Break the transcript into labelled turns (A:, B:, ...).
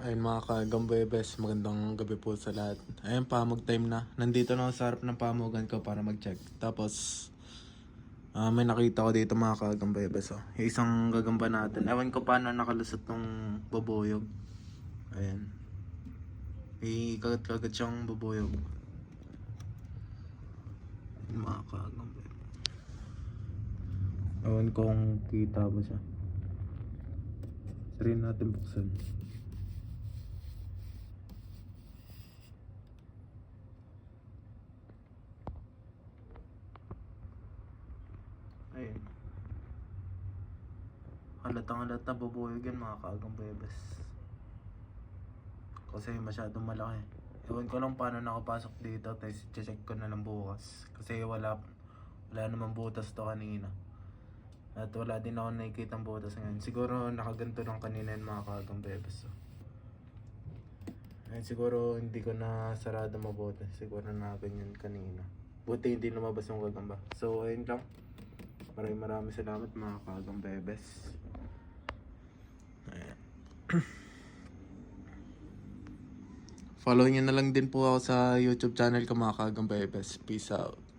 A: Ayun mga kagambebes, magandang gabi po sa lahat. Ayun pa, mag-time na. Nandito na ako sa harap ng pamugan ko para mag-check. Tapos, ah, may nakita ko dito mga kagambebes. Oh. Isang gagamba natin. Ewan ko paano nakalusot tong bubuyog. Ayan. May kagat-kagat siyang bubuyog. Ayun, mga kagambebes. Ewan ko kung kita mo siya. Try natin buksan. Ayun. Halatang halata bubuyog yan mga kaagang bebes. Kasi masyadong malaki. Ewan ko lang paano nakapasok dito. Tapos check ko na lang bukas. Kasi wala, wala namang butas to kanina. At wala din ako nakikita ang butas ngayon. Siguro nakaganto lang kanina yung mga kaagang bebes. So. Ayun, siguro hindi ko na sarado mabuti. Siguro na ganyan kanina. Buti hindi lumabas yung gagamba. So ayun lang. Maraming maraming salamat mga kagang bebes. Follow nyo na lang din po ako sa YouTube channel ko mga kagang bebes. Peace out.